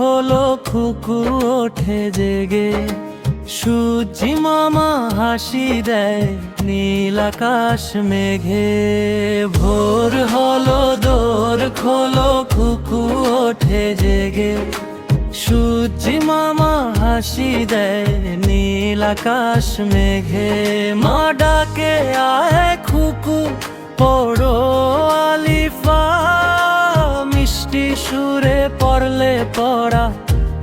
হলো খুকু ওঠে জেগে। সূর্যি মামা হাসি দেয় নীল আকাশ মেঘে। ভোর হলো, দোর খোলো খুকু ওঠে জেগে। সূর্যি মামা হাসি দেয় নীল আকাশ মেঘে। মা ডাকে, আয় খুকু, পড়ো আলিফা। সুরে পড়লে পড়া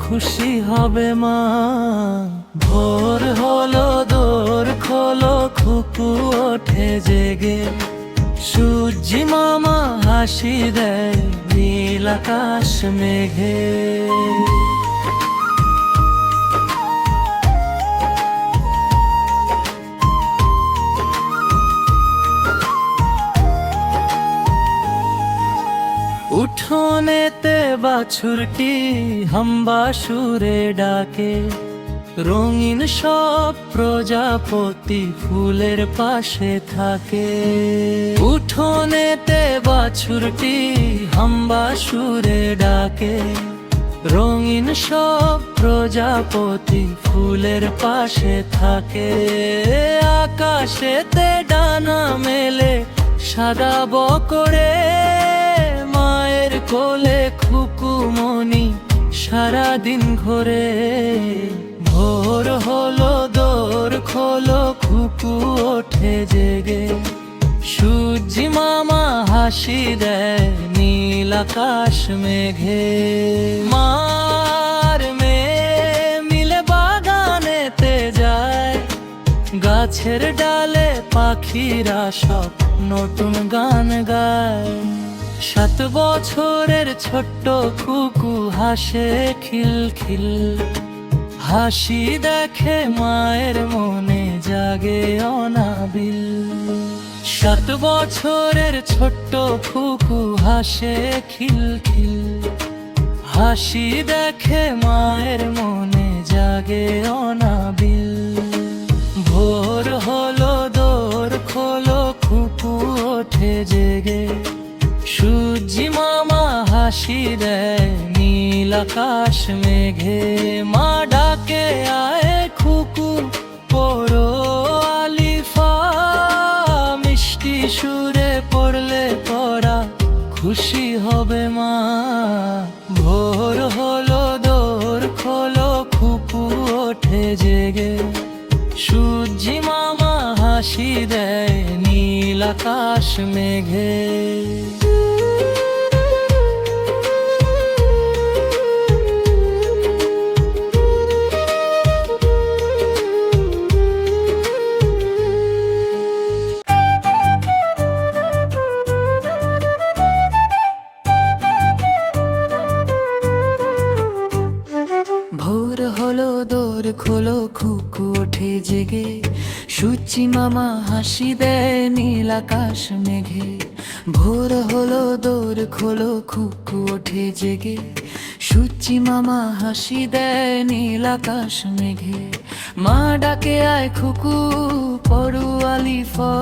খুশি হবে মা। ভোর হলো, দোর খোলো খুকু ওঠে জেগে। সূর্যি মামা হাসি দেয়, নীল আকাশ মেঘে। বাছুরটি হাম্বা সুরে ডাকে। রঙিন সব প্রজাপতি ফুলের পাশে থাকে। উঠোনেতে বাছুরটি হাম্বা সুরে ডাকে। রঙিন সব প্রজাপতি ফুলের পাশে থাকে। আকাশেতে ডানা মেলে সাদা বকরে। কোলে খুকুমনি সারাদিন ঘোরে। ভোর হলো, দোর খোলো, খুকু ওঠে জেগে। সূর্যি মামা হাসি দেয়, নীল আকাশ মেঘে। মার মেয়ে মিলে বাগানেতে যায়। গাছের ডালে পাখিরা সব নতুন গান গায়। সাত বছরের ছোট্ট কুকু হাসে খিল খিল হাসি দেখে মায়ের মনে জাগে অনাবিল। সাত বছরের ছোট্ট ফুকু হাসে খিল খিল হাসি দেখে মায়ের মনে জাগে অনাবিল। ভোর হলো, দোর খোলো খুকু ওঠে জেগে হাসি দেয় নীল আকাশ মেঘে মা ডাকে, আয় খুকু পড়ো আলিফা। মিষ্টি সুরে পড়লে পড়া খুশি হবে মা। ভোর হলো, দোর খোলো খুকু ওঠে জেগে। সূর্যি মামা হাসি দেয় নীল আকাশ মেঘে। ভোর হলো, দোর খোলো, খুকু ওঠে জেগে। সূচি মামা হাসি দেয় নীল আকাশ মেঘে। ভোর হলো, দোর খোলো, খুকু ওঠে জেগে। সূচি মামা হাসি দেয় নীল আকাশ মেঘে। মা ডাকে, আয় খুকু পড়ু আলিফা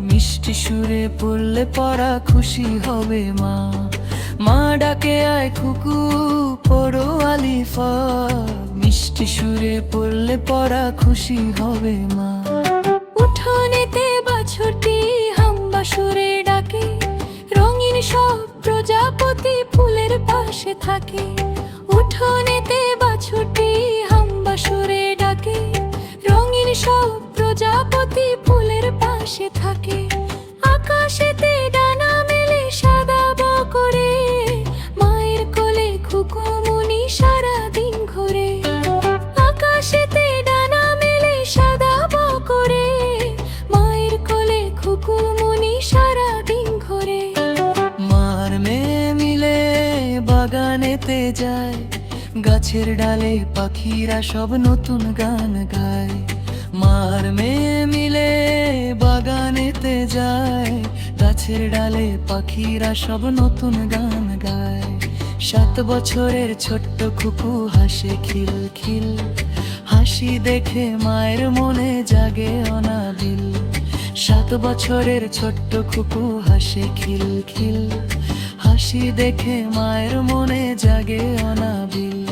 মিষ্টি সুরে পড়লে পড়া খুশি হবে মা। মা ডাকে, আয় খুকু পড়ো আলিফা, মিষ্টি সুরে পড়লে পড়া খুশি হবে মা। উঠোনেতে বাছুরটি হাম্বা সুরে ডাকে, রঙিন সব প্রজাপতি ফুলের পাশে থাকে। উঠোনেতে বাছুরটি হাম্বা সুরে ডাকে, রঙিন সব প্রজাপতি ফুলের পাশে থাকে। যায়। গাছের ডালে পাখিরা সব নতুন গান গায়। মার মেয়ে মিলে বাগানেতে যায়। গাছের ডালে পাখিরা সব নতুন গান গায়। সাত বছরের ছোট্ট খুকু হাসে খিল খিল। হাসি দেখে মায়ের মনে জাগে অনাবিল। সাত বছরের ছোট্ট খুকু হাসে খিল খিল। হাসি দেখে মায়ের মনে জাগে অনাবিল।